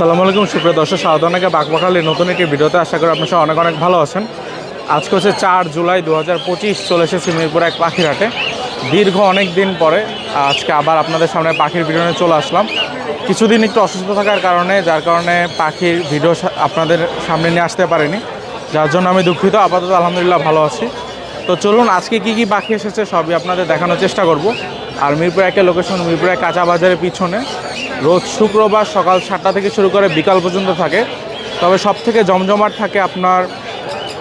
সালামু আলাইকুম, সুপ্রিয় দর্শক সাধারণকে বাকবাকালের নতুন একটি ভিডিওতে। আশা করি আপনার অনেক অনেক ভালো আছেন। আজকে হচ্ছে চার জুলাই দু হাজার পঁচিশ, চলে এসেছি মিরপুর এক পাখির হাটে দীর্ঘ অনেক দিন পরে আজকে আবার আপনাদের সামনে পাখির ভিডিও নিয়ে চলে আসলাম। কিছুদিন একটু অসুস্থ থাকার কারণে, যার কারণে পাখির ভিডিও আপনাদের সামনে নিয়ে আসতে পারিনি। যার জন্য আমি দুঃখিত, আপাতত আলহামদুলিল্লাহ ভালো আছি। তো চলুন, আজকে কি কি পাখি এসেছে সবই আপনাদের দেখানোর চেষ্টা করব। আর মিরপুর একের লোকেশন মিরপুর এক কাঁচা বাজারের পিছনে। রোজ শুক্রবার সকাল সাতটা থেকে শুরু করে বিকাল পর্যন্ত থাকে। তবে সব থেকে জমজমাট থাকে আপনার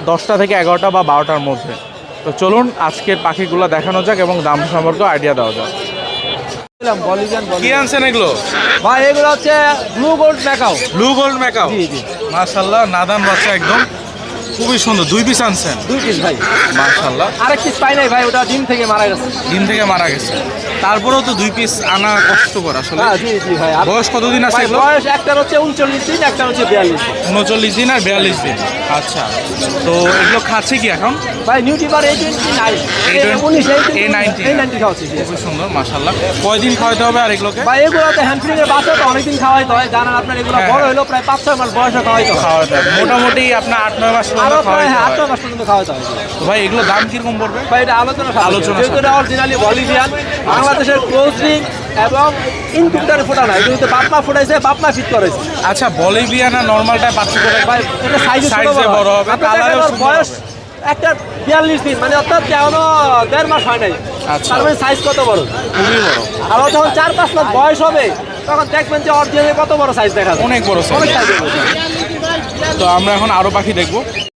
দশটা থেকে এগারোটা বা বারোটার মধ্যে। তো চলুন আজকের পাখিগুলো দেখানো যাক এবং দাম সম্পর্কে আইডিয়া দেওয়া যাক। কি আনছেন এগুলো? ভাই এগুলো হচ্ছে blue gold macaw blue gold macaw জি জি। মাশাল্লাহ নাদান বাচ্চা একদম। খুবই সুন্দর। দুই পিস আনছেন? দুই পিস ভাই। মাশাল্লাহ আরেক পিস পাই নাই ভাই ওটা ডিম থেকে মারা গেছে। দিন থেকে মারা গেছে। তারপরেও তো দুই পিস আনা কষ্টকর আসলে। হ্যাঁ বয়স কতদিন আছে বয়স একটার হচ্ছে উনচল্লিশ দিন একটা হচ্ছে বিয়াল্লিশ উনচল্লিশ দিন আর বিয়াল্লিশ দিন। আচ্ছা তো এগুলো খাচ্ছে কি এখন? ভাই নিউটিবার এই টোয়েন্টি নাইন A20 উনিশ A ninety। এই নাইনটি খাওয়াচ্ছি জি। খুবই সুন্দর মাশাল্লাহ কয়দিন খাওয়াতে হবে আর এগুলোকে? ভাই এগুলো তো হ্যান্ডফিলিং এর বাচ্চা তো অনেকদিন খাওয়াইতে হয়। জানেন আপনার এগুলো হ্যাঁ, বড় হ্যাঁ। হলো প্রায় পাঁচ ছয় মাস বয়সে খাওয়াইতে হয়। খাওয়াতে মোটামুটি আপনার আট নয় মাস পর্যন্ত হ্যাঁ আট হয় নয় মাস পর্যন্ত খাওয়াইতে হয়। তো ভাই এগুলো দাম কীরকম পড়বে? ভাই এটা আলোচনা আলোচনা যেহেতু অরিজিনালি বলিভিয়ান বাংলাদেশের ক্লোজিং এবং ইনকুবেটারে ফোটা না এটা হচ্ছে বাপমা ফোটাইছে বাপমা ফিট করেছে। আচ্ছা বলিভিয়া না নর্মালটা পার্থক্য ভাই এটা সাইজে Size বড় হবে, সুন্দর বয়স একটা বিয়াল্লিশ দিন মানে অর্থাৎ এখনও দেড় মাস হয় নাই। আচ্ছা। তার মানে সাইজ কত বড়? খুবই বড়। আর যখন চার পাঁচ মাস বয়স হবে তখন দেখবেন যে অরিজিনালি কত বড় সাইজ দেখা যায়। অনেক বড় সাইজ তো আমরা এখন আরও পাখি দেখব।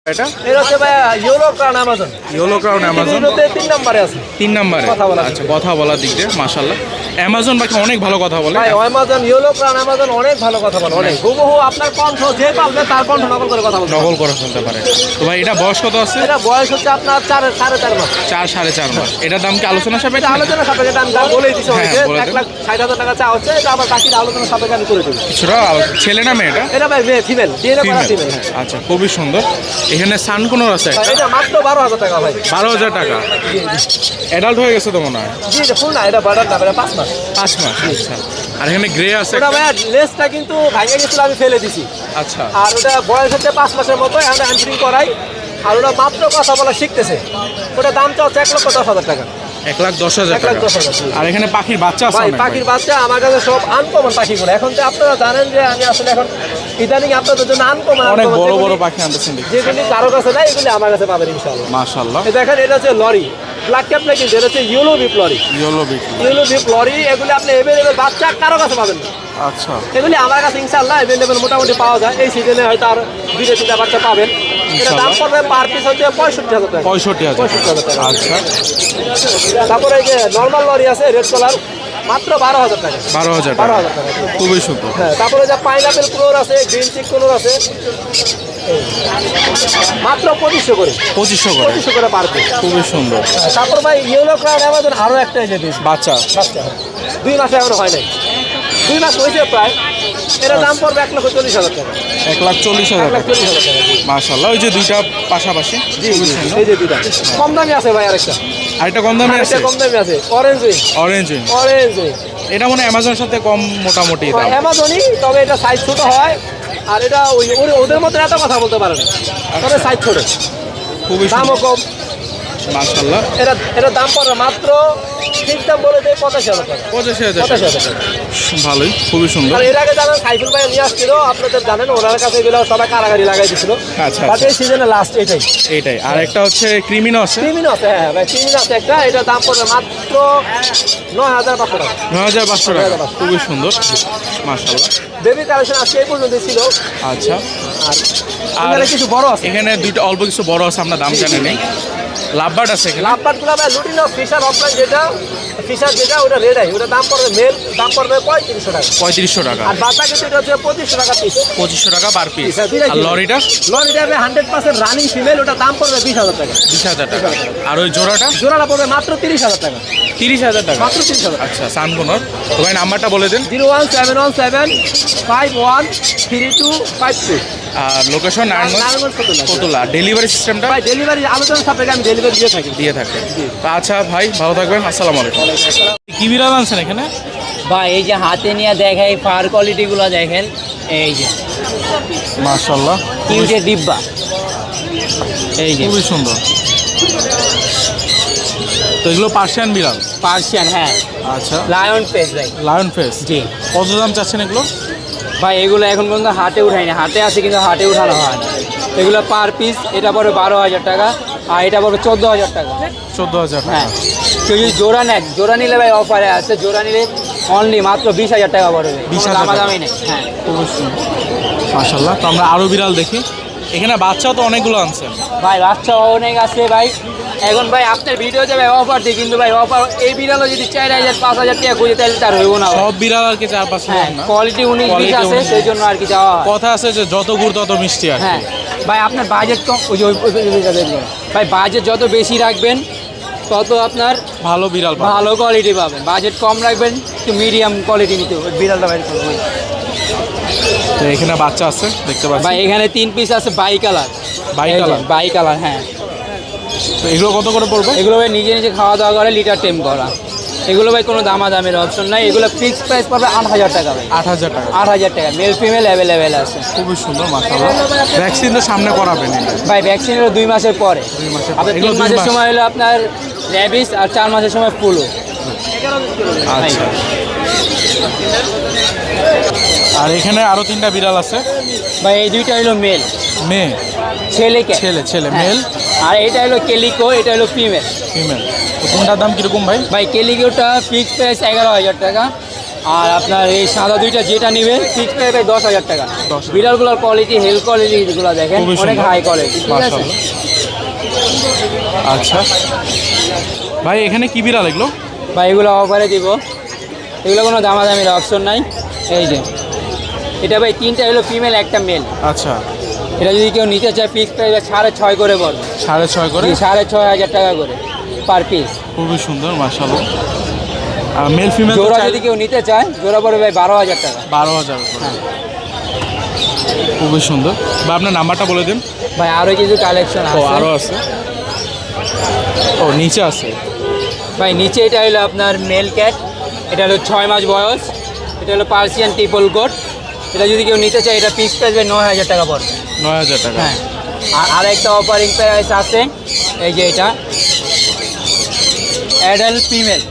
এটা? এটা হচ্ছে ভাই yellow crown Amazon yellow crown Amazon তিন নম্বরে আছে। তিন নাম্বারে? কথা বলার আচ্ছা কথা বলার দিক দিয়ে মাশাল্লাহ অ্যামাজন বাকি অনেক ভালো কথা বলে। ভাই অ্যামাজন ইউরো ক্রাউন অ্যামাজন অনেক ভালো কথা বলে অনেক। হুবহু আপনার কণ্ঠ যে পাবে তার কণ্ঠ নকল করে কথা বলতে নকল করে ফেলতে পারে। তো ভাই এটা বয়স কত আছে? এটা বয়স হচ্ছে আপনার চার সাড়ে চার মাস। চার সাড়ে চার মাস। এটার দাম কি আলোচনা এটা সাপেক্ষে আলোচনা সাপেক্ষে আমি দাম বলেই দিচ্ছি হ্যাঁ, এক লাখ ষাট হাজার টাকা চা হচ্ছে এটা আবার বাকিটা আলোচনা সাপেক্ষে আমি করে দেবো। কিছুটা ছেলে না মেয়েটা এটা? ভাই ফিমেল ডিএনএ করা ফিমেল আচ্ছা খুবই সুন্দর। এখানে সান কোনোর আছে? এটা মাত্র বারো হাজার টাকা ভাই। বারো হাজার টাকা। অ্যাডাল্ট হয়ে গেছে তো মনে হয়? জি এটা ফুল না এটা না এটা পাঁচ মাস। পাঁচ মাস আচ্ছা। আর এখানে গ্রে আছে ওটা একটা? ভাই লেসটা কিন্তু ভাঙে গেছিল আমি ফেলে দিছি। আচ্ছা। আর ওটা বয়স হচ্ছে পাঁচ মাসের মতো এখন হ্যান্ড্রিং করাই। আর ওটা মাত্র কথা বলা শিখতেছে। ওটা দামটা হচ্ছে এক লক্ষ দশ হাজার টাকা। এক লাখ দশ হাজার টাকা। আর এখানে পাখির বাচ্চা আছে পাখির বাচ্চা আমার কাছে সব আনকমন পাখিগুলো। এখন তো আপনারা জানেন যে আমি আসলে এখন ইদানিং আপনাদের জন্য আনকমন অনেক বড় বড় পাখি আনতেছেন যেগুলি কারও কাছে নাই এগুলি আমার কাছে পাবেন ইনশাআল্লাহ। মাশাল্লাহ দেখেন এটা হচ্ছে লরি। ব্ল্যাক ক্যাপ নাকি হচ্ছে ইয়েলো বিপ্লরি ইয়েলো বিটি ইয়েলো বিপ এগুলি আপনি এভেলেবেল বাচ্চা কারও কাছে পাবেন না। আচ্ছা। এগুলি আমার কাছে ইনশাল্লাহ এভেলেবেল মোটামুটি পাওয়া যায়। এই সিজনে হয়তো আর দুটো তিনটা বাচ্চা পাবেন। এটা দাম। পড়বে পার পিস হচ্ছে পঁয়ষট্টি হাজার টাকা। পঁয়ষট্টি পঁয়ষট্টি হাজার টাকা। আচ্ছা। তারপরে এই যে নর্মাল লরি আছে রেড কালার মাত্র বারো হাজার টাকা। বারো হাজার বারো হাজার টাকা খুবই সুন্দর। হ্যাঁ তারপরে যে পাইনাপেল ক্লোর আছে গ্রিন চিক ক্লোর আছে। মাত্র পঁচিশশো করে। পঁচিশশো করে। পঁচিশশো করে পার পিস খুবই সুন্দর। তারপর ভাই ইয়েলো ক্রাউন অ্যামাজন আরও একটা যে দিয়েছে। বাচ্চা। বাচ্চা। দুই মাসে এখনও হয় নাই। দুই মাস হয়েছে প্রায়। এটা দাম পড়বে এক লক্ষ চল্লিশ হাজার টাকা। এক লাখ চল্লিশ হাজার টাকা। জি। ওই যে দুইটা পাশাপাশি। জি এই যে দুইটা। কম দামি আছে ভাই আরেকটা। আরেকটা কম দামে আছে? কম দামে আছে। Orange wing orange wing orange wing এটা মনে হয় অ্যামাজনের সাথে কম মোটামুটি দাম। অ্যামাজনই তবে এটা সাইজ ছোট হয়। আর এটা ওই ওদের মধ্যে এত কথা বলতে পারে না। তবে সাইজ ছোট। খুবই দামও কম। মাশাল্লাহ এটা এটা দাম পড়বে মাত্র ঠিক দাম বলে দেয় পঁচাশি হাজার টাকা। পঁচাশি হাজার পঁচাশি হাজার টাকা। ভালোই খুবই সুন্দর। আর এর আগে জানেন সাইফুল ভাই নিয়ে আসছিল আপনাদের জানেন ওনার কাছে এগুলো সবাই কারাগারি লাগাই দিছিল। আচ্ছা, বাট আচ্ছা। এই সিজনে লাস্ট এটাই। এইটাই আর একটা হচ্ছে ক্রিমিনো আছে? ক্রিমিন আছে হ্যাঁ ভাই ক্রিমিন আছে একটা। এটা দাম পড়বে মাত্র নয় হাজার পাঁচশো টাকা। নয় হাজার পাঁচশো টাকা। খুবই সুন্দর। মাশাল্লাহ বেবি কালেকশন আজকে এই পর্যন্ত ছিল। আচ্ছা। আর কিছু বড় আছে। এখানে দুইটা অল্প কিছু বড় আছে আমরা দাম জানি নেই। লাভবার্ড আছে এখানে? লাভবাটগুলো ভাই লুটিনো ফিশার অফলাইন যেটা ফিশার যেটা ওটা রেড আই ওটা দাম পড়বে মেল দাম পড়বে পঁয়ত্রিশশো টাকা। পঁয়ত্রিশশো টাকা। আর বাচ্চা কিন্তু এটা হচ্ছে পঁচিশশো টাকা পিস পঁচিশশো টাকা পার পিস আর লরিটা? লরিটা লরি যাবে হান্ড্রেড পার্সেন্ট রানিং ফিমেল ওটা দাম পড়বে বিশ হাজার টাকা। বিশ হাজার টাকা। আর ওই জোড়াটা? জোড়াটা পড়বে মাত্র তিরিশ হাজার টাকা। তিরিশ হাজার টাকা। মাত্র তিরিশ হাজার আচ্ছা সানগুনোর তো ভাই নাম্বারটা বলে দিন। Zero one seven one seven five one three two five two আর লোকেশন কতলা? ডেলিভারি সিস্টেমটা ভাই ডেলিভারি আলোচনা সাপেক্ষে আমি ডেলিভারি দিয়ে থাকি। দিয়ে থাকে। তো আচ্ছা ভাই ভালো থাকবেন আসসালামু আলাইকুম। কি বিড়াল আনছেন এখানে? বা এই যে হাতে নিয়ে দেখেন ফার কোয়ালিটিগুলো দেখেন এই যে। মাশাল্লাহ কিউটের ডিব্বা। এই যে। খুবই সুন্দর। তো এগুলো পার্সিয়ান বিড়াল? পার্সিয়ান হ্যাঁ। আচ্ছা। লায়ন ফেস ভাই। লায়ন ফেস জি। কত দাম চাচ্ছেন এগুলো? ভাই এগুলো এখন পর্যন্ত হাটে উঠায়নি হাটে আছে কিন্তু হাটে উঠানো হয় এগুলো পার পিস এটা পড়বে বারো হাজার টাকা আর এটা পড়বে চোদ্দ হাজার টাকা। চোদ্দ হাজার হ্যাঁ। কেউ যদি জোড়া নেন জোড়া নিলে ভাই অফারে আছে জোড়া নিলে অনলি মাত্র বিশ হাজার টাকা পড়বে। 20,000 দামা টাকা। দামি নেই হ্যাঁ। সুন্দর মাশাল্লাহ তো আমরা আরও বিড়াল দেখি। এখানে বাচ্চাও তো অনেকগুলো আনছে। ভাই বাচ্চা অনেক আছে ভাই। এখন ভাই আপনার ভিডিও যাবে অফার দিই কিন্তু ভাই অফার এই বিড়ালও যদি চার হাজার পাঁচ হাজার টাকা খুঁজে তাহলে তার হইব না। সব বিড়াল আর কি চার পাঁচ হ্যাঁ কোয়ালিটি উনিশ বিশ আছে সেই জন্য আর কি যাওয়া হয় কথা আছে যে যত গুড় তত মিষ্টি আর হ্যাঁ ভাই আপনার বাজেট কম ওই ভাই বাজেট যত বেশি রাখবেন তত আপনার ভালো বিড়াল। ভালো কোয়ালিটি পাবেন বাজেট কম রাখবেন একটু মিডিয়াম কোয়ালিটি নিতে হবে বিড়ালটা বাইর করব তো এখানে বাচ্চা আছে দেখতে পাচ্ছি ভাই এখানে তিন পিস আছে bi colour bi colour bi colour হ্যাঁ তো এগুলো কত করে পড়বে? এগুলো ভাই নিজে নিজে খাওয়া দাওয়া করে লিটার টেম করা। এগুলো ভাই কোনো দামা দামের অপশন নাই। এগুলো ফিক্সড প্রাইস পাবে আট হাজার টাকা ভাই। আট হাজার টাকা। আট হাজার টাকা। মেল ফিমেল অ্যাভেলেবেল আছে। খুবই সুন্দর মাশাল্লাহ ভ্যাকসিন তো সামনে করাবেন। ভাই ভ্যাকসিন হলো দুই মাসের পরে। দুই মাসের। আপনার তিন মাসের সময় হলো আপনার র্যাবিস আর চার মাসের সময় ফুলো আচ্ছা। আর এখানে আরও তিনটা বিড়াল আছে? ভাই এই দুইটা হলো মেল মেয়ে। ছেলে ছেলে, ছেলে, হ্যাঁ। আর এটা হলো কেলিকো এটা হলো ফিমেল ফিমেল কোনটার দাম কীরকম ভাই? ভাই কেলিকোটা ফিক্স প্রাইস এগারো হাজার টাকা। আর আপনার এই সাদা দুইটা যেটা নেবেন ফিক্স প্রাইস ভাই দশ হাজার টাকা। 10,000 বিড়ালগুলোর কোয়ালিটি হেলথ কোয়ালিটিগুলো দেখেন অনেক হাই কোয়ালিটি ঠিক আছে? আচ্ছা। ভাই এখানে কি বিড়াল এগুলো? ভাই এগুলো অফারে দিব। এগুলো কোনো দামাদামির অপশন নাই। এই যে। এটা ভাই তিনটা হলো ফিমেল একটা মেল আচ্ছা। এটা যদি কেউ নিতে চায় ফিক্স প্রাইস সাড়ে ছয় করে পড়বে সাড়ে ছয় করে? সাড়ে ছয় হাজার টাকা করে পার পিস খুবই সুন্দর মাশাআল্লাহ। আর মেল ফিমেল জোড়া যদি কেউ নিতে চায় জোড়া পড়বে ভাই বারো হাজার টাকা। বারো হাজার করে। হ্যাঁ। খুবই সুন্দর। বা আপনার নাম্বারটা বলে দিন। ভাই আরও কিছু কালেকশন আছে। আরও আছে? ও নিচে আছে। ভাই নিচে এটা হলো আপনার মেল ক্যাট এটা হলো ছয় মাস বয়স। এটা হলো পার্সিয়ান ট্রিপল কোট এটা যদি কেউ নিতে চায় এটা পিস প্রাইস ভাই নয় হাজার টাকা পড়বে। নয় হাজার টাকা। হ্যাঁ। আর অফারিং প্রাইস আছে এই যে এটা। অ্যাডাল্ট ফিমেল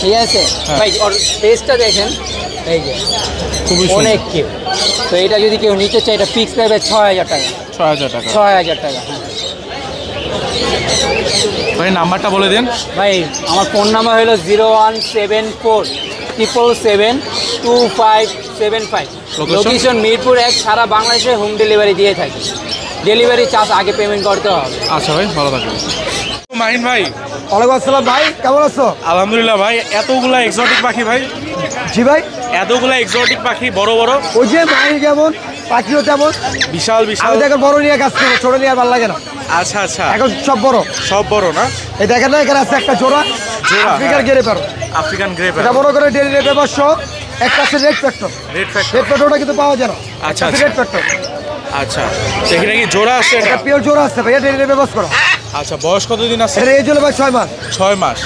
ঠিক আছে? হ্যাঁ। ভাই ওর দেখেন এই যে। খুবই অনেক কিউ তো এটা যদি কেউ নিতে চায় এটা ফিক্স প্রাইস ছয় হাজার টাকা। ছয় হাজার টাকা। ছয় হাজার টাকা হ্যাঁ। ভাই নাম্বারটা বলে দিন। ভাই আমার ফোন নাম্বার হলো zero one seven four triple seven two five seven five? Location Mirpur এক সারা বাংলাদেশে হোম ডেলিভারি দিয়ে থাকি। ডেলিভারি চার্জ আগে পেমেন্ট করতে হবে। আচ্ছা ভাই ভালো থাকবেন। মাহিন ভাই। ওয়ালাইকুম আসসালাম ভাই কেমন আছো? আলহামদুলিল্লাহ ভাই এতগুলা এক্সোটিক পাখি ভাই। জি ভাই। এতগুলা এক্সোটিক পাখি বড় বড়। ওই যে মাইল যেমন পাখিও তেমন। বিশাল বিশাল। আমি দেখেন বড় নিয়ে কাজ করব ছোট নিয়ে আর ভালো লাগে না। আচ্ছা আচ্ছা। এখন সব বড়। সব বড় না? এই দেখেন না এখানে আছে একটা জোড়া। জোড়া, আফ্রিকার হ্যাঁ। গেরে পারো আফ্রিকান গ্রেপ এটা বড় করে ডেলি রেট ব্যবস্য একটা আছে red factor red factor red ফ্যাক্টরটা কিন্তু পাওয়া যায় না। আচ্ছা, আচ্ছা। রেড ফ্যাক্টর আচ্ছা সেখানে কি জোড়া আছে এটা? এটা পিওর জোড়া আছে ভাইয়া ডেলি রেট ব্যবস্থা করো। আচ্ছা বয়স কতদিন আছে? এটা এই জন্য ভাই ছয় মাস। ছয় মাস।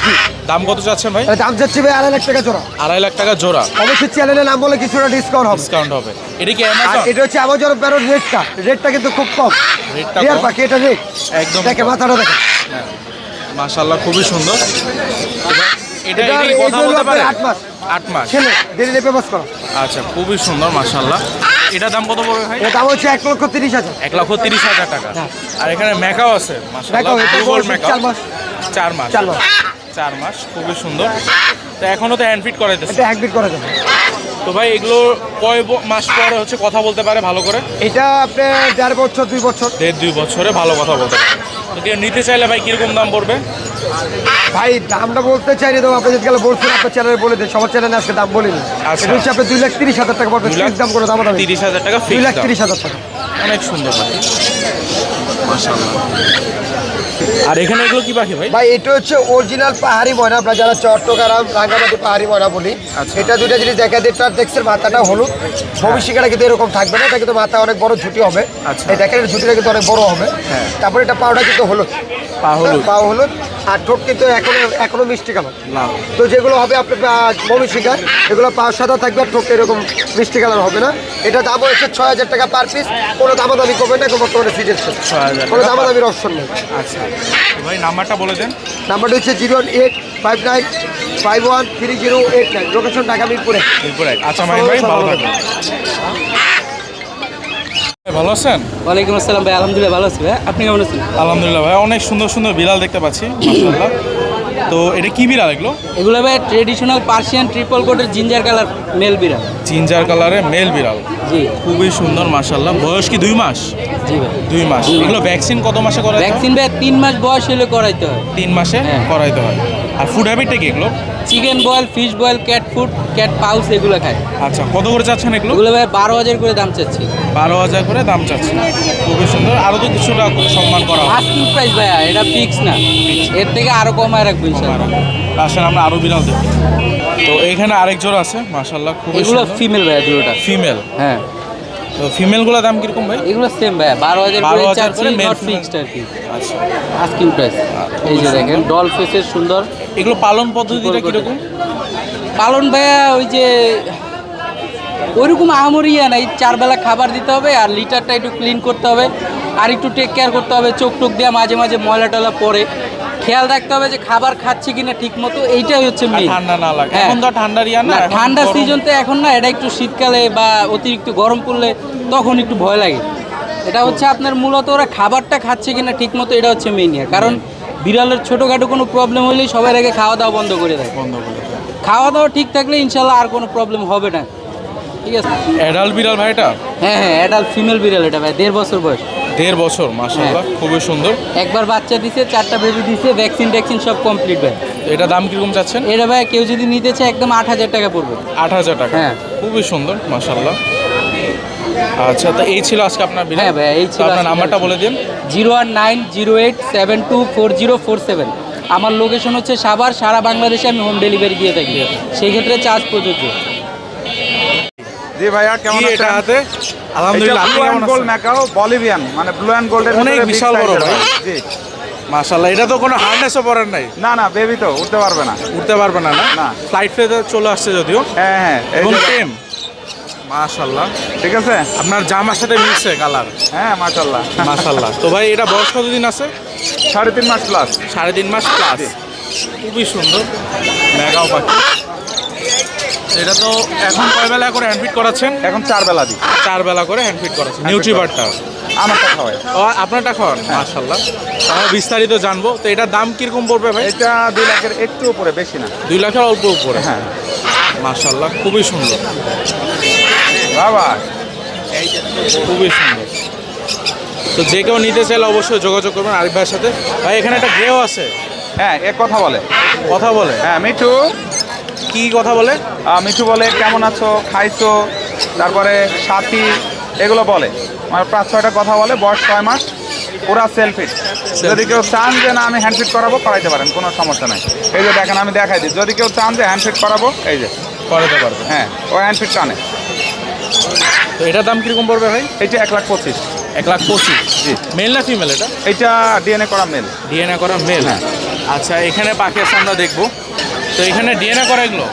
দাম কত চাচ্ছেন ভাই? এটা দাম চাচ্ছি ভাই আড়াই লাখ টাকা জোড়া। আড়াই লাখ টাকা জোড়া। অবশ্যই চ্যানেলের নাম বলে কিছুটা ডিসকাউন্ট হবে। ডিসকাউন্ট হবে। এটা কি অ্যামাজন এটা হচ্ছে আমাজন প্যারোর রেটটা রেটটা কিন্তু খুব কম। রেটটা কম? পাখি এটা রেট একদম দেখে মাথাটা দেখে মাশাআল্লাহ খুবই সুন্দর। এটা কথা বলতে পারে? মাস। মাস। ছেলে আচ্ছা খুবই সুন্দর মাশাআল্লাহ। এটা দাম কত পড়বে ভাই? এটা দাম হচ্ছে লক্ষ তিরিশ হাজার। এক লক্ষ তিরিশ হাজার টাকা। হ্যাঁ। আর এখানে মেকাও আছে মাশাআল্লাহ দুর্বল মেকাও মাস। চার মাস। মাস। মাস খুবই সুন্দর। তো এখনও তো হ্যান্ড ফিট করাইতেছে এটা একবিট করা যাবে তো ভাই এগুলো কয় মাস পরে হচ্ছে কথা বলতে পারে ভালো করে? এটা আপনি দেড় বছর দুই বছর। দেড় দুই বছরে ভালো কথা বলতে পারে। তো নিতে চাইলে ভাই কীরকম দাম পড়বে? ভাই দামটা বলতে চাইনি তো আপনি যদি গেলে বলছেন আপনার চ্যানেলে বলে দেন। সবার চ্যানেলে আজকে দাম বলিনি। আচ্ছা। এটা হচ্ছে আপনি দুই লাখ তিরিশ হাজার টাকা পড়বে ফিক্স দাম করে দাম দাম তিরিশ হাজার টাকা দুই লাখ তিরিশ হাজার টাকা। অনেক সুন্দর মাশাআল্লাহ। আর এখানে এগুলো কি পাখি ভাই? ভাই এটা হচ্ছে অরিজিনাল পাহাড়ি ময়না আমরা যারা চট্টগ্রাম রাঙ্গামাটি পাহাড়ি ময়না বলি আচ্ছা। এটা দুইটা জিনিস দেখা এটা দেখছেন মাথাটা হলুদ। ভবিষ্যৎটা কিন্তু এরকম থাকবে না এটা কিন্তু মাথা অনেক বড় ঝুটি হবে। আচ্ছা। এই দেখেন ঝুটিটা কিন্তু অনেক বড় হবে। হ্যাঁ। তারপরে এটা পাউডার কিন্তু হলুদ। পা হলুদ। পা হলুদ আর ঠোঁট কিন্তু এখনও এখনও মিষ্টি কালার। তো যেগুলো হবে আপনার মমি শিকার এগুলো পা সাদা থাকবে আর এরকম মিষ্টি কালার হবে না। এটা দাম হচ্ছে ছয় হাজার টাকা পার পিস কোনো দামাদামি করবে না এখন বর্তমানে সিজন কোনো। দামাদামির অপশন নেই। আচ্ছা। ভাই নাম্বারটা বলে দেন। নাম্বারটা হচ্ছে zero one eight five nine five one three zero eight nine. Location Dhaka মিরপুরে। মিরপুরে। আচ্ছা ভাই ভালো থাকবেন। ভালো আছেন? ওয়ালাইকুম আসসালাম ভাই আলহামদুলিল্লাহ ভালো আছি ভাই। আপনি কেমন আছেন? আলহামদুলিল্লাহ ভাই অনেক সুন্দর সুন্দর বিড়াল দেখতে পাচ্ছি মাশাআল্লাহ। তো এটা কি বিড়াল এগুলো? এগুলো ভাই ট্রেডিশনাল পার্সিয়ান ট্রিপল কোটের জিঞ্জার কালার মেল বিড়াল। জিঞ্জার কালারের মেল বিড়াল। জি। খুবই সুন্দর মাশাআল্লাহ। বয়স কি দুই মাস? জি ভাই। দুই মাস। এগুলো ভ্যাকসিন কত মাসে করাইতে ভ্যাকসিন ভাই তিন মাস বয়স হলে করাইতে হয়। তিন মাসে হ্যাঁ। করাইতে হয়। আর ফুড হ্যাবিটটা কি এগুলো? Chicken boil fish boil cat food cat pouch এগুলো খায় আচ্ছা কত করে চাচ্ছেন এগুলো? এগুলো ভাই বারো হাজার করে দাম চাচ্ছি। বারো হাজার করে দাম চাচ্ছেন। খুবই সুন্দর। আরও তো কিছুটা সম্মান করা হবে আস্কিং প্রাইস ভাইয়া এটা ফিক্স না। এর থেকে আরও কমায় রাখব আসেন আমরা আরও বিড়াল দেখি তো এখানে আরেক জোড়া আছে মাশাআল্লাহ খুবই এগুলো ফিমেল ভাইয়া দুটোটা ফিমেল হ্যাঁ। তো ফিমেলগুলো দাম কীরকম ভাই? এগুলো সেম ভাইয়া বারো হাজার 12,000 করে করে চাচ্ছি নট ফিক্সড আর কি। আচ্ছা। আস্কিং প্রাইস এই যে দেখেন ডল ফেসের সুন্দর। এগুলো পালন পদ্ধতিটা কীরকম? পালন ভাইয়া ওই যে ওইরকম আহামরিয়া নাই চার বেলা খাবার দিতে হবে আর লিটারটা একটু ক্লিন করতে হবে আর একটু টেক কেয়ার করতে হবে চোখ টোক দেওয়া মাঝে মাঝে ময়লা টলা পরে। খেয়াল রাখতে হবে যে খাবার খাচ্ছে কিনা ঠিক মতো এইটাই হচ্ছে ঠান্ডা না লাগে হ্যাঁ। এখন তো ঠান্ডার ইয়া না ঠান্ডা সিজন তো এখন না এটা একটু শীতকালে বা অতিরিক্ত গরম পড়লে তখন একটু ভয় লাগে। এটা হচ্ছে আপনার মূলত ওরা খাবারটা খাচ্ছে কিনা ঠিক মতো এটা হচ্ছে মেন ইয়ে। কারণ বিড়ালের ছোটোখাটো কোনো প্রবলেম হলেই সবাই আগে খাওয়া দাওয়া বন্ধ করে দেয়। বন্ধ করে। খাওয়া দাওয়া ঠিক থাকলে ইনশাল্লাহ আর কোনো প্রবলেম হবে না। ঠিক আছে? অ্যাডাল্ট বিড়াল ভাই এটা হ্যাঁ হ্যাঁ অ্যাডাল্ট ফিমেল বিড়াল এটা ভাই দেড় বছর বয়স। দেড় বছর মাশাআল্লাহ খুবই সুন্দর। একবার বাচ্চা দিছে চারটা বেবি দিছে ভ্যাকসিন ট্যাকসিন সব কমপ্লিট ভাই। এটা দাম কীরকম চাচ্ছেন? এটা ভাই কেউ যদি নিতে চায় একদম আট হাজার টাকা পড়বে। আট হাজার টাকা। হ্যাঁ। খুবই সুন্দর মাশাআল্লাহ। আচ্ছা তো এই ছিল আজকে আপনার বিড়াল হ্যাঁ ভাই, এই ছিল আপনার নাম্বারটা বলে দিন। Zero one nine zero eight seven two four zero four seven. আমার লোকেশন হচ্ছে সাভার সারা বাংলাদেশে আমি হোম ডেলিভারি দিয়ে থাকি। সেই ক্ষেত্রে চার্জ প্রযোজ্য। জি ভাইয়া কেমন এটা হাতে? আলহামদুলিল্লাহ আপনি blue and gold macaw Bolivian মানে ব্লু অ্যান্ড গোল্ডের অনেক বিশাল বড় ভাই। জি। মাশাআল্লাহ এটা তো কোনো হার্নেসও পড়েন নাই। না না বেবি তো উঠতে পারবে না। উঠতে পারবে না না। ফ্লাইট চলে আসছে যদিও। হ্যাঁ হ্যাঁ এবং টেম মাশাআল্লাহ। ঠিক আছে? আপনার জামার সাথে মিলছে কালার হ্যাঁ মাশাল্লাহ মাশাআল্লাহ। তো ভাই এটা বয়স কতদিন আছে? সাড়ে তিন মাস প্লাস সাড়ে তিন মাস প্লাস খুবই সুন্দর। মেগাও পাখি। এটা তো এখন কয় বেলা করে হ্যান্ডফিট করাচ্ছেন? এখন চার বেলা দিই। চার বেলা করে হ্যান্ডফিট করাচ্ছেন। নিউট্রিবারটা আমারটা খাওয়াই। ও আপনারটা খাওয়ান? মাশাল্লাহ আমরা বিস্তারিত জানব। তো এটার দাম কীরকম পড়বে ভাই? এটা দুই লাখের একটু উপরে বেশি না। দুই লাখের অল্প উপরে? হ্যাঁ। মাশাল্লাহ খুবই সুন্দর। বাবা। খুবই সুন্দর। তো যে কেউ নিতে চাইলে অবশ্যই যোগাযোগ করবেন আরিফ ভাইয়ের সাথে। ভাই এখানে একটা গেও আছে। হ্যাঁ এক কথা বলে। কথা বলে। হ্যাঁ মিঠু। কি কথা বলে? মিঠু বলে কেমন আছো? খাইছো? তারপরে সাথী? এগুলো বলে। মানে পাঁচ ছয়টা কথা বলে বয়স ছয় মাস। পুরা সেলফিট যদি কেউ চান যে না আমি হ্যান্ডফিট করাবো করাইতে পারেন কোনো সমস্যা নাই। এই যে দেখেন আমি দেখাই দিই। যদি কেউ চান যে হ্যান্ডফিট করাবো এই যে। করাতে পারবে। হ্যাঁ ও হ্যান্ডফিট টানে। তো এটার দাম কীরকম পড়বে ভাই? এইটা এক লাখ পঁচিশ। এক লাখ পঁচিশ? জি। মেল না ফিমেল এটা? এইটা ডিএনএ করা মেল ডিএনএ করা মেল হ্যাঁ। আচ্ছা এখানে পাখি আছে আমরা দেখব। তো এখানে ডিএনএ করা এগুলো?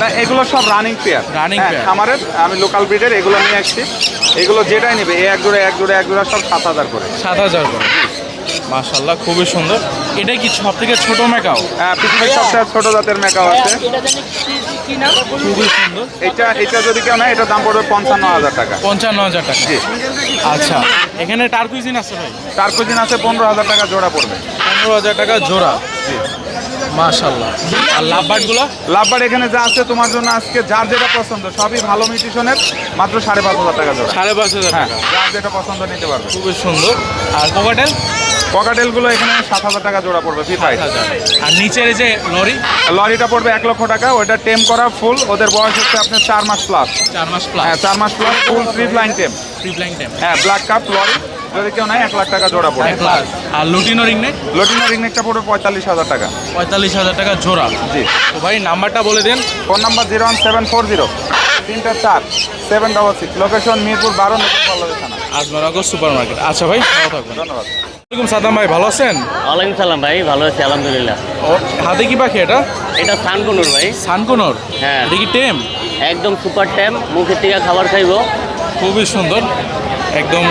না এগুলো সব রানিং পেয়ার রানিং pair। আমাদের আমি লোকাল ব্রিডের এগুলো নিয়ে আসছি। এগুলো যেটাই নেবে এক জোড়া এক জোড়া এক জোড়া সব সাত হাজার করে। সাত হাজার করে। মাশাল্লাহ খুবই সুন্দর। এটা কি সব থেকে ছোট মেকাও হ্যাঁ, পৃথিবীর সবচেয়ে ছোট জাতের মেকাও আছে। খুবই সুন্দর। এটা এটা যদি কেউ নেয় এটার দাম পড়বে পঞ্চান্ন হাজার টাকা। পঞ্চান্ন হাজার টাকা। জি। আচ্ছা এখানে টার্কুইজিন আছে ভাই? তার কুজিন আছে পনেরো হাজার টাকা জোড়া পড়বে। পনেরো হাজার টাকা জোড়া। মাশাল্লাহ আর লাভবার্ডগুলো লাভবার এখানে যা আছে তোমার জন্য আজকে যার যেটা পছন্দ সবই ভালো মিউটিশনের মাত্র সাড়ে পাঁচ হাজার টাকা জোড়া। সাড়ে পাঁচ হাজার হ্যাঁ টাকা। যার যেটা পছন্দ নিতে পারবে। খুবই সুন্দর। আর কোকাটেল পকাটেলগুলো এখানে সাত হাজার টাকা জোড়া পড়বে ফি ফাইভ আর নিচের এই যে লরি? লরিটা পড়বে এক লক্ষ টাকা ওইটা টেম করা ফুল ওদের বয়স হচ্ছে আপনার চার মাস প্লাস চার মাস প্লাস হ্যাঁ চার মাস plus full three line tame free flying time হ্যাঁ ব্ল্যাক কাপ লরি যদি কেউ নেয় এক লাখ টাকা জোড়া পড়বে। এক লাখ। আর লুটিনো রিং নেই? লটিনো রিংনেকটা পড়বে পঁয়তাল্লিশ হাজার টাকা। পঁয়তাল্লিশ হাজার টাকা জোড়া। জি। তো ভাই নাম্বারটা বলে দেন। Phone number zero one seven four zero. তিনটা চার seven double six. Location Mirpur বারো নতুন পল্লবী থানা। আজমানগর সুপার মার্কেট আচ্ছা ভাই ভালো থাকবেন। ধন্যবাদ। ওয়ালাইকুম সাদাম ভাই ভালো আছেন? ওয়ালাইকুম সালাম ভাই ভালো আছি আলহামদুলিল্লাহ। ও, হাতে কি পাখি এটা? এটা সানকুনুর ভাই। সানকোনর? হ্যাঁ। এটা কি টেম? একদম সুপার ট্যাম মুখের থেকে খাবার খাইবো। খুবই সুন্দর। একদম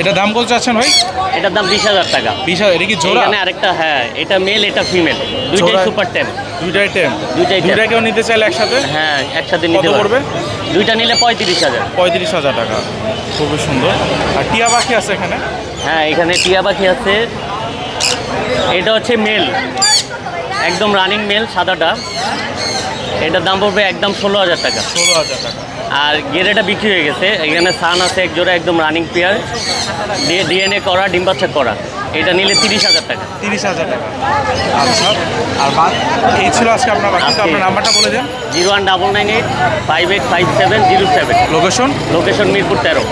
এটা দাম কত চাচ্ছেন ভাই? এটার দাম বিশ হাজার টাকা। বিশ হাজার এটা কি জোড়া? এখানে আরেকটা হ্যাঁ এটা মেল এটা ফিমেল দুইটাই সুপার ট্যাম দুইটাই টেম দুইটাই টেম। দুইটা কেউ নিতে চাইলে একসাথে? হ্যাঁ একসাথে কত নিতে পড়বে? পারবে দুইটা নিলে পঁয়ত্রিশ হাজার। পঁয়ত্রিশ হাজার টাকা। খুবই সুন্দর। আর টিয়া পাখি আছে এখানে? হ্যাঁ এখানে টিয়া পাখি আছে। এটা হচ্ছে মেল একদম রানিং মেল সাদাটা। এটার দাম পড়বে একদম ষোলো হাজার টাকা। ষোলো হাজার টাকা। আর গেরেটা বিক্রি হয়ে গেছে। এখানে সান আছে এক জোড়া একদম রানিং পেয়ার দিয়ে ডিএনএ করা ডিম বাচ্চা করা। এটা নিলে তিরিশ হাজার টাকা। তিরিশ হাজার টাকা। আচ্ছা আর বাদ এই ছিল আজকে আপনার বাকি আপনার নাম্বারটা বলে দেন। Zero one double nine eight five eight five seven zero seven. Location location Mirpur তেরো।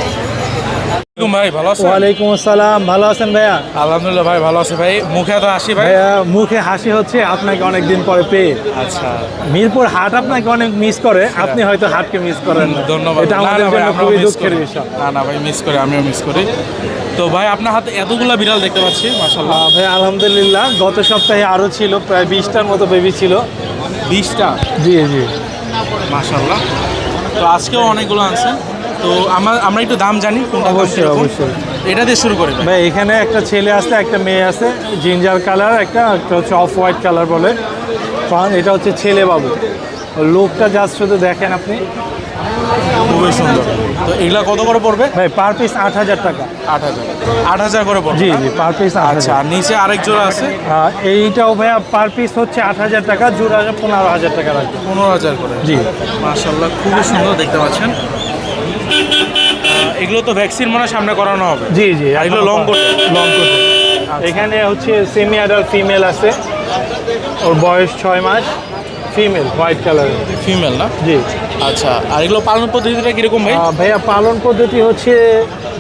ভাই ভালো আছেন? ওয়ালাইকুম আসসালাম ভালো আছেন ভাইয়া? আলহামদুলিল্লাহ ভাই ভালো আছে ভাই। মুখে তো ভাই? ভাইয়া মুখে হাসি হচ্ছে আপনাকে অনেক দিন পরে পেয়ে। আচ্ছা। মিরপুর হাট আপনাকে অনেক মিস করে আপনি হয়তো হাটকে মিস করেন ধন্যবাদ। এটা না, আমাদের না ভাই, জন্য খুবই দুঃখের বিষয়। না না ভাই মিস করি আমিও মিস করি। তো ভাই আপনার হাতে এতগুলা বিড়াল দেখতে পাচ্ছি ভাই আলহামদুলিল্লাহ গত সপ্তাহে আরও ছিল প্রায় বিশটার মতো বেবি ছিল। বিশটা? জি জি। মাশাল্লাহ তো আজকেও অনেকগুলো আনছেন। তো আমরা আমরা একটু দাম জানি অবশ্যই, অবশ্যই। এটা দিয়ে শুরু করি ভাই। এখানে একটা ছেলে আছে একটা মেয়ে আছে জিঞ্জার কালার একটা একটা হচ্ছে অফ হোয়াইট কালার বলে। এটা হচ্ছে ছেলে বাবু। লোকটা জাস্ট শুধু দেখেন আপনি। খুবই সুন্দর। তো এগুলা কত করে পড়বে? ভাই পার পিস আট হাজার টাকা। আট হাজার। আট হাজার করে পড়বে জি জি পার পিস আচ্ছা আর নিচে আরেক জোড়া আছে? আহ, এইটাও ভাইয়া পার পিস হচ্ছে আট হাজার টাকা জোড়া পনেরো হাজার টাকা লাগবে পনেরো হাজার করে। জি। মাশাল্লাহ খুবই সুন্দর দেখতে পাচ্ছেন। এগুলো তো ভ্যাকসিন মনে সামনে করানো হবে। জি জি এগুলো লং কোট লং কোট এখানে হচ্ছে সেমি অ্যাডাল্ট ফিমেল আছে। ওর বয়স ছয় মাস। ফিমেল হোয়াইট কালারের ফিমেল না? জি। আচ্ছা আর এগুলো পালন পদ্ধতিটা কীরকম ভাই? ভাইয়া পালন পদ্ধতি হচ্ছে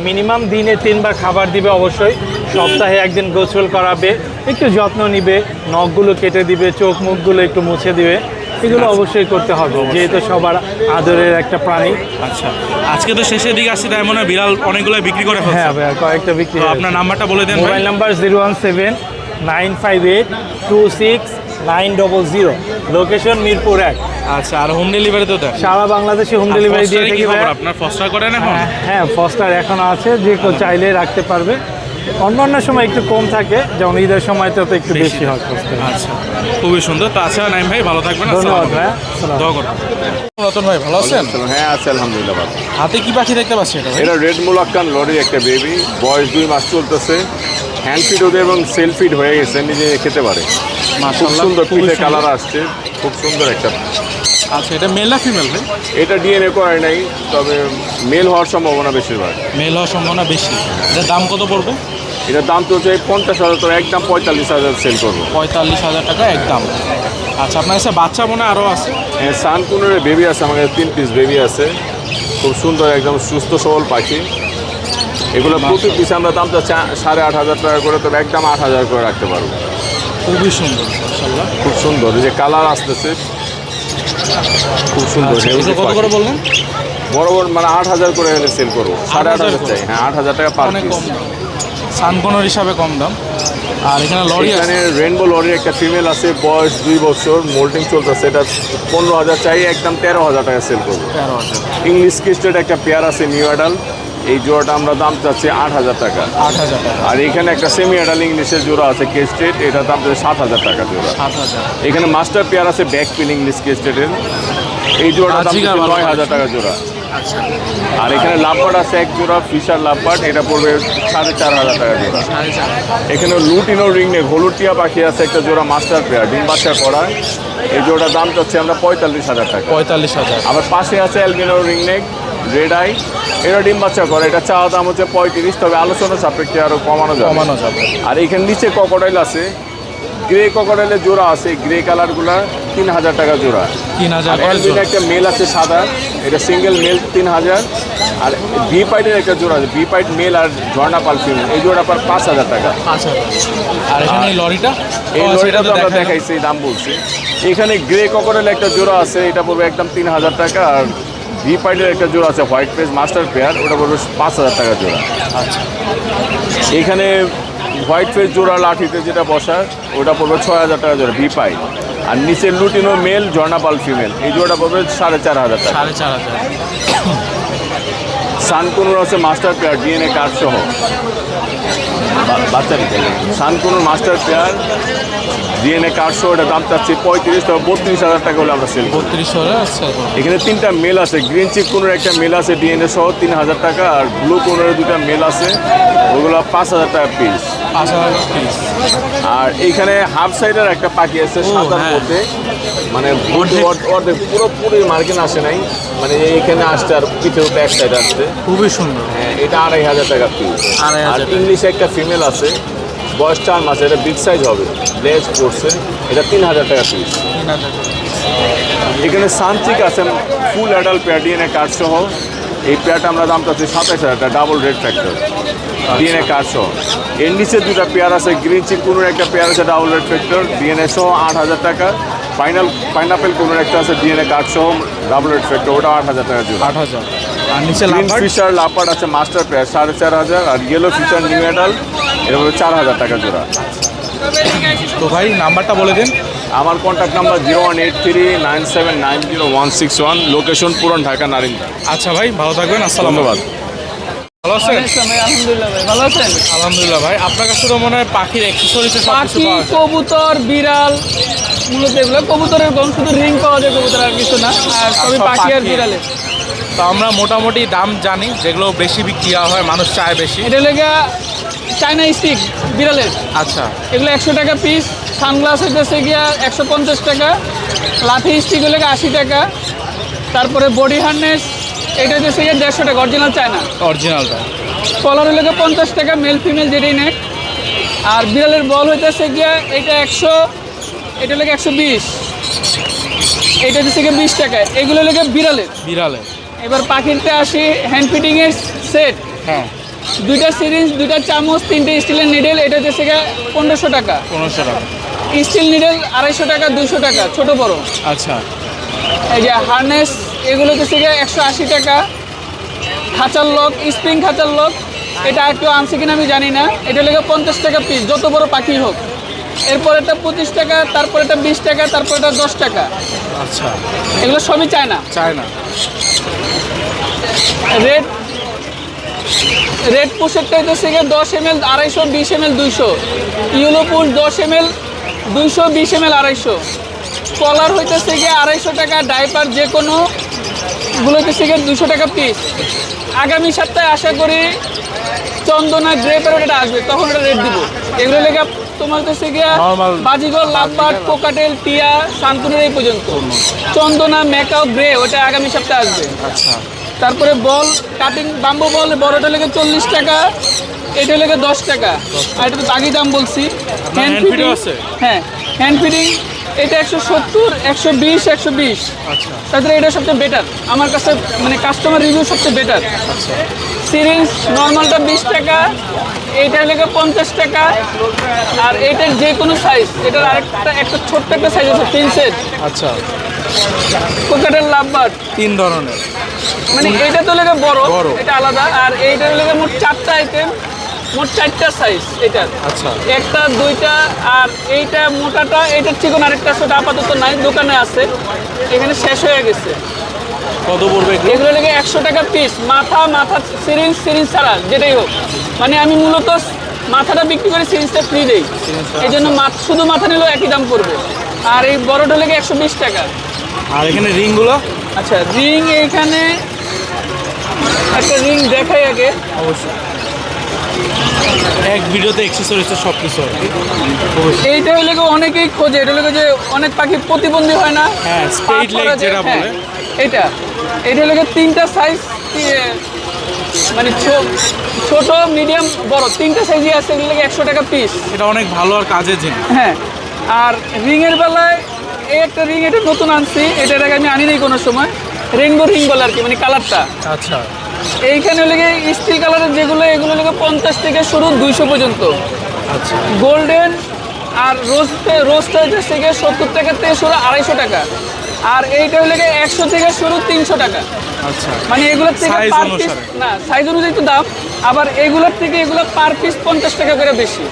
মিনিমাম দিনে তিনবার খাবার দিবে অবশ্যই। সপ্তাহে একদিন গোসল করাবে একটু যত্ন নিবে নখগুলো কেটে দিবে চোখ মুখগুলো একটু মুছে দিবে। এগুলো অবশ্যই করতে হবে যেহেতু সবার আদরের একটা প্রাণী। আচ্ছা আজকে তো শেষের দিকে আসছে তাই মনে হয় বিড়াল অনেকগুলো বিক্রি করে হ্যাঁ ভাইয়া কয়েকটা বিক্রি আপনার নাম্বারটা বলে দেন mobile number zero one seven nine five eight two six nine double zero. Location Mirpur এক। আচ্ছা আর হোম ডেলিভারি তো দেন। সারা বাংলাদেশে হোম ডেলিভারি দিয়ে কি থাকি? আপনার ফস্টার করেন এখন? হ্যাঁ, হ্যাঁ ফস্টার এখনও আছে যে কেউ চাইলে রাখতে পারবে। অন্য অন্য সময় একটু কম থাকে যেমন ঈদের সময়টা তো একটু বেশি হয় আচ্ছা খুবই সুন্দর। তো আচ্ছা নাইম ভাই ভালো থাকবেন ধন্যবাদ করুন রতন ভাই ভালো আছেন? হ্যাঁ আছে আলহামদুলিল্লাহ ভালো। হাতে কি পাখি দেখতে পাচ্ছি এটা এটা রেড মুলাক্কান লরির একটা বেবি বয়স দুই মাস চলতেছে। হ্যান্ড ফিড ওদের এবং সেলফ ফিড হয়ে গেছে নিজে খেতে পারে। খুব মাশাআল্লাহ সুন্দর। পিঠে কালার আসছে। খুব সুন্দর একটা আচ্ছা এটা মেল না ফিমেল ভাই? এটা ডিএনএ করে নাই তবে মেল হওয়ার সম্ভাবনা বেশিরভাগ। মেল হওয়ার সম্ভাবনা বেশি। এটার দাম কত পড়বে? এটার দাম চলছে পঞ্চাশ হাজার তো একদম পঁয়তাল্লিশ হাজার সেল করব। পঁয়তাল্লিশ হাজার টাকা একদম। আচ্ছা আপনার কাছে বাচ্চা মনে আরও আছে? হ্যাঁ সানকুনের বেবি আছে আমার কাছে তিন পিস বেবি আছে। খুব সুন্দর একদম সুস্থ সবল পাখি। এগুলো প্রতি পিস আমরা দাম চাচ্ছি সাড়ে আট হাজার টাকা করে তবে একদম আট হাজার করে রাখতে পারব। খুবই সুন্দর খুব সুন্দর এই যে কালার আসতেছে খুব সুন্দর আচ্ছা কত করে বললেন? বড় বড় মানে আট হাজার করে সেল করব। সাড়ে আট হাজার চাই হ্যাঁ আট হাজার টাকা পার পিস সানকোনোর হিসাবে কম দাম। আর এখানে লরি এখানে রেনবো লরির একটা ফিমেল আছে বয়স দুই বছর মোল্টিং চলতেছে এটা পনেরো হাজার চাই একদম তেরো হাজার টাকা সেল করব। তেরো হাজার। ইংলিশ কিস্টেড একটা পেয়ার আছে নিউ অ্যাডাল এই জোড়াটা আমরা দাম চাচ্ছি আট হাজার টাকা। আট হাজার টাকা। আর এখানে একটা সেমি অ্যাডাল ইংলিশের জোড়া আছে কেস্টেড এটা দাম চাচ্ছে সাত হাজার টাকা জোড়া। সাত হাজার এখানে মাস্টার পেয়ার আছে ব্যাক পিন ইংলিশ কেস্টেডের এই জোড়াটা দাম নয় হাজার টাকা জোড়া। আচ্ছা। আর এখানে লাভবার্ড আছে এক জোড়া ফিশার লাভবার্ড এটা পড়বে সাড়ে চার হাজার টাকা জোড়া। এখানে লুটিনো রিং নেক হলুটিয়া পাখি আছে একটা জোড়া মাস্টার পেয়ার ডিম বাচ্চা করা। এই জোড়ার দাম চাচ্ছে আমরা পঁয়তাল্লিশ হাজার টাকা। পঁয়তাল্লিশ হাজার। আবার পাশে আছে albino ring neck red eye এটা ডিম বাচ্চা করে এটা চাওয়া দাম হচ্ছে পঁয়ত্রিশ তবে আলোচনা সাপেক্ষে আরও কমানো যাবে। কমানো যাবে। আর এখানে নিচে ককোডাইল আছে গ্রে ককোডাইলের জোড়া আছে গ্রে কালারগুলা তিন হাজার টাকা জোড়া। তিন হাজার। একটা মেল আছে সাদা এটা সিঙ্গেল মেল তিন হাজার। আর বি পাইটের একটা জোড়া আছে বি পাইট মেল আর ঝর্ণা পাল ফিমেল এই জোড়া পার পাঁচ হাজার টাকা। আর এখানে এই লরিটা? এই লরিটা তো আমরা দেখাই দেখাইছি দাম বলছি। এখানে গ্রে ককরেল একটা জোড়া আছে এটা পড়বে একদম তিন হাজার টাকা আর ভি পাইডের একটা জোড়া আছে হোয়াইট ফেস মাস্টার পেয়ার ওটা পড়বে পাঁচ হাজার টাকা জোড়া। এখানে হোয়াইট ফেস জোড়া লাঠিতে যেটা বসায় ওটা পড়বে ছয় হাজার টাকা জোড়া ভি পাই। আর নিচের লুটিনো মেল জর্নাপাল ফিমেল এই জোড়াটা পড়বে সাড়ে চার হাজার টাকা। সাড়ে চার হাজার। সানকুনুর আছে মাস্টার পেয়ার ডিএনএ কার্ড সহ। বা- বাচ্চারই তাই sun conure master pair DNA card সহ এটা দাম চাচ্ছি পঁয়ত্রিশ থেকে বত্রিশ হাজার টাকা হলে আমরা সেল বত্রিশ আচ্ছা। এখানে তিনটা মেল আছে গ্রিন চিক কোনোর একটা মেল আছে ডিএনএ সহ তিন হাজার টাকা আর ব্লু কোনোর দুটা মেল আছে ওগুলো পাঁচ হাজার টাকা পিস পাঁচ হাজার পিস আর এইখানে হাফ সাইডের একটা পাখি আছে সাদার হ্যাঁ। মধ্যে মানে অর্ধেক- পুরোপুরি মার্কিন আসে নাই। মানে এইখানে আসছে আর পিঠে ব্যাক সাইড আসছে। খুবই সুন্দর। হ্যাঁ, এটা আড়াই হাজার টাকা পিস আর হাজার টাকা। ইংলিশে একটা ফিমেল আছে বয়স চার মাস এটা বিগ সাইজ হবে। লেজ পড়ছে এটা তিন হাজার টাকা পিস এখানে সানচিক আছে full adult pair DNA card সহ। এই পেয়ারটা আমরা দাম চাচ্ছি সাতাশ হাজার টাকা double red factor DNA card সহ। এর নিচে দুটা পেয়ার আছে গ্রিন চিক কোনোর একটা পেয়ার আছে ডাবল রেড ফ্যাক্টর ডিএনএ সহ আট হাজার টাকা। ফাইনাল পাইনাপেল কোনো একটা আছে ডিএনএ কার্ড সহ ডাবল রেড ফ্যাক্টর ওটা আট হাজার টাকা জোড়া। আট হাজার। আর নিচে ফিশার লাপার্ড আছে মাস্টার পেয়ার সাড়ে চার হাজার। আর ইয়েলো ফিশার নিউ অ্যাডাল এভাবে চার হাজার টাকা জোড়া। তো ভাই নাম্বারটা বলে দিন। আমার contact number zero one eight three nine seven nine zero one six one location পুরন ঢাকা নারিন্দা। আচ্ছা ভাই ভালো থাকবেন আসসালাম ভালো আছেন আলহামদুলিল্লাহ ভাই ভালো আছেন? আলহামদুলিল্লাহ ভাই আপনার কাছে তো মনে হয় পাখির অ্যাক্সেসরিজে পাখি কবুতর বিড়াল মূলত এগুলো কবুতরের গম শুধু রিং পাওয়া যায় কবুতর আর কিছু না আর সবই পাখি আর বিড়ালে। তো আমরা মোটামুটি দাম জানি যেগুলো বেশি বিক্রি হয় মানুষ চায় বেশি। এটা লেগে চাইনা স্টিক বিড়ালের। আচ্ছা। এগুলো একশো টাকা পিস সানগ্লাস হইতেছে গিয়া একশো পঞ্চাশ টাকা লাঠি স্টিক হলে আশি টাকা তারপরে বডি হার্নেস এটা হচ্ছে গিয়ে দেড়শো টাকা অরিজিনাল চায়না। অরিজিনালটা কলার হলে পঞ্চাশ টাকা মেল ফিমেল যেটাই নেক। আর বিড়ালের বল হইতেছে গিয়া এটা একশো এটা লেগে একশো বিশ। এটা হচ্ছে গিয়ে বিশ টাকা এগুলো লেগে বিড়ালের। বিড়ালের। এবার পাখিরতে আসি হ্যান্ড ফিটিংয়ের সেট হ্যাঁ। দুইটা সিরিঞ্জ দুইটা চামচ তিনটে স্টিলের নিডেল এটা হচ্ছে পনেরোশো টাকা। পনেরোশো টাকা। স্টিল নিডেল আড়াইশো টাকা দুইশো টাকা ছোট বড়। আচ্ছা। এই যে হার্নেস এগুলো হচ্ছে একশো আশি টাকা। খাঁচার লক স্প্রিং খাঁচার লক এটা একটু আনছে কিনা আমি জানি না। এটা লেগে পঞ্চাশ টাকা পিস যত বড় পাখি হোক। এরপর এটা পঁচিশ টাকা তারপর এটা বিশ টাকা তারপর এটা দশ টাকা। আচ্ছা। এগুলো সবই চায় না চায় না রেড রেড পুষেরটা হচ্ছে গিয়ে দশ এম এল আড়াইশো বিশ এম এল দুইশো। ইউলো পুষ দশ এম এল দুইশো বিশ এম এল আড়াইশো। কলার হইতেছে গিয়ে আড়াইশো টাকা ডাইপার যে কোনো গুলো হচ্ছে গিয়ে দুশো টাকা পিস আগামী সপ্তাহে আশা করি চন্দনা গ্রেপের ওটা আসবে তখন ওটা রেট দিব। এগুলো লেগে তোমার হচ্ছে গিয়া বাজিগর লাভবাট কোকাটেল টিয়া শান্তনুর এই পর্যন্ত। চন্দনা মেকাও গ্রে ওটা আগামী সপ্তাহে আসবে। আচ্ছা। তারপরে বল কাটিং বাম্বু বল বড়টা লেগে চল্লিশ টাকা এটা লেগে দশ টাকা। আর এটা তো দাগি দাম বলছি? হ্যাঁ। হ্যান্ড ফিডিং এটা একশো সত্তর একশো বিশ একশো বিশ। আচ্ছা। তাছাড়া এটা সবচেয়ে বেটার আমার কাছে মানে কাস্টমার রিভিউ সবচেয়ে বেটার সিরিঞ্জ নর্মালটা বিশ টাকা এইটা লেগে পঞ্চাশ টাকা। আর এটার যে কোনো সাইজ এটার আরেকটা একটা ছোট্ট একটা সাইজ আছে তিন সেট আচ্ছা। কোকাটের লাভবার তিন ধরনের। মানে এইটা তো লেগে বড় বড়। এটা আলাদা। আর এইটা লেগে মোট চারটা আইটেম মোট চারটা সাইজ এটার আচ্ছা। একটা দুইটা আর এইটা মোটাটা এইটার চিকন আরেকটা সেটা আপাতত নাই দোকানে আছে। এখানে শেষ হয়ে গেছে। কত পড়বে এগুলো? এগুলো লেগে একশো টাকা পিস মাথা মাথা সিরিঞ্জ সিরিঞ্জ ছাড়া যেটাই হোক। মানে আমি মূলত মাথাটা বিক্রি করে সিরিঞ্জটা ফ্রি দেই। এই জন্য মাথ- শুধু মাথা নিলেও একই দাম পড়বে। আর এই বড়টা লেগে একশো বিশ টাকা। আর এখানে রিংগুলো? আচ্ছা রিং এখানে একটা রিং দেখাই আগে। অবশ্যই। এক ভিডিওতে অ্যাক্সেসরিজের সব কিছু আর কি। এইটা হলে গিয়ে অনেকেই খোঁজে এটা হলে যে অনেক পাখি প্রতিবন্ধী হয় না? হ্যাঁ, পা leg যেটা হ্যাঁ, বলে। এইটা। এটা হলে গিয়ে তিনটা সাইজ মানে ছো- ছোট মিডিয়াম বড় তিনটা সাইজই আছে এগুলো একশো টাকা পিস এটা অনেক ভালো আর কাজের জিনিস। হ্যাঁ আর রিংয়ের বেলায় এই একটা রিং এটা নতুন আনছি এটা এর আগে আমি আনি নাই কোনো সময়। রেনবো রিং বলে আর কি মানে কালারটা আচ্ছা। এইখানে লেগে স্টিল কালারের যেগুলো এগুলো লেগে পঞ্চাশ থেকে শুরু দুইশো পর্যন্ত। আচ্ছা। গোল্ডেন আর রোজ রোজটা হচ্ছে থেকে সত্তর টাকা থেকে শুরু আড়াইশো টাকা। আর এইটা হলে একশো থেকে শুরু তিনশো টাকা। আচ্ছা। মানে এগুলোর থেকে পার পিস না সাইজ অনুযায়ী তো দাম। আবার এগুলোর থেকে এগুলো পার পিস পঞ্চাশ টাকা করে বেশি।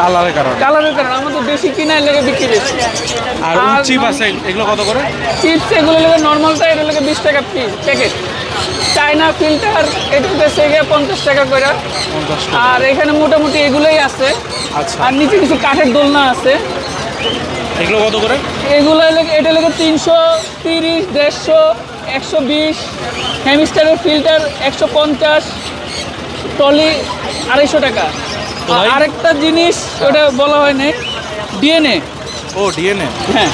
কালারের কারণে। কালারের কারণে। আমাদের বেশি কিনা লেগে বিক্রি বেশি। আর আর চিপ আছে এগুলো কত করে? চিপস এগুলো লেগে নর্মালটা এটা লেগে বিশ টাকা পিস প্যাকেট চায়না ফিল্টার এটা বেশি গিয়ে পঞ্চাশ টাকা করে। আর এখানে মোটামুটি এগুলোই আছে। আচ্ছা। আর নিচে কিছু কাঠের দোলনা আছে। এগুলো কত করে? এগুলো এটা লেগে তিনশো তিরিশ দেড়শো একশো বিশ। হেমিস্টারের ফিল্টার একশো পঞ্চাশ টলি আড়াইশো টাকা। আরেকটা জিনিস ওটা বলা হয় না ডিএনএ। ও ডিএনএ হ্যাঁ।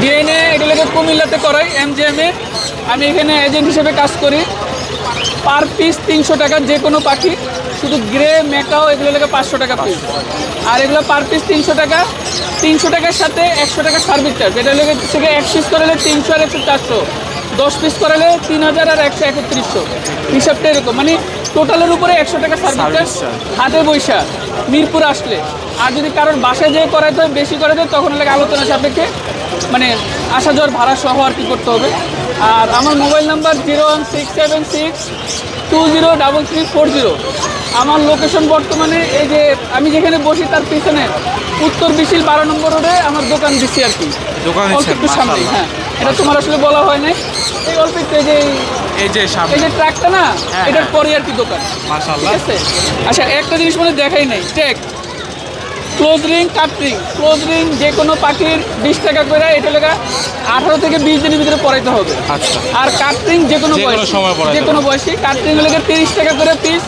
ডিএনএ এগুলোকে কুমিল্লাতে করাই এমজিএমে আমি এখানে এজেন্ট হিসেবে কাজ করি। পার পিস তিনশো টাকা যে কোনো পাখি, শুধু গ্রে মেকাও এগুলো লেগে পাঁচশো টাকা পিস আর এগুলো পার পিস তিনশো টাকা। তিনশো টাকার সাথে একশো টাকা সার্ভিস চার্জ এটা লেগে থেকে এক পিস করে তিনশো আর একশো চারশো। দশ পিস করালে তিন হাজার আর একশো একত্রিশশো। হিসাবটা এরকম। মানে টোটালের উপরে একশো টাকা সার্ভিস চার্জ হাতে বৈশা মিরপুর আসলে। আর যদি কারোর বাসায় যেয়ে করাইতে হয় বেশি করাইতে হয় তখন লাগে আলোচনা সাপেক্ষে মানে আসা যাওয়ার ভাড়া সহ আর কি করতে হবে। আর আমার mobile number zero one six seven six two zero double three four zero. আমার লোকেশন বর্তমানে এই যে আমি যেখানে বসি তার পিছনে উত্তর বিশিল বারো নম্বর রোডে আমার দোকান দিচ্ছি আর কি। দোকান হ্যাঁ। এটা তোমার আসলে বলা হয় নাই। এই অল্প একটু যে এই যে এই যে ট্রাকটা না হ্যাঁ, এটার হ্যাঁ। পরে আর কি দোকান। মাশাআল্লাহ। ঠিক আছে? আচ্ছা একটা জিনিস মনে দেখাই নাই। Take close ring cut ring close ring যে কোনো পাখির বিশ টাকা করে এটা লেখা আঠারো থেকে বিশ দিনের ভিতরে পড়াইতে হবে। আচ্ছা। আর কাট রিং যে কোনো বয়সী যে কোনো বয়সী কাট রিং লেগে তিরিশ টাকা করে পিস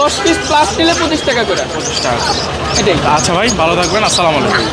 দশ পিস প্লাস নিলে পঁচিশ টাকা করে। পঁচিশ টাকা এটাই। আচ্ছা ভাই ভালো থাকবেন আসসালামু আলাইকুম।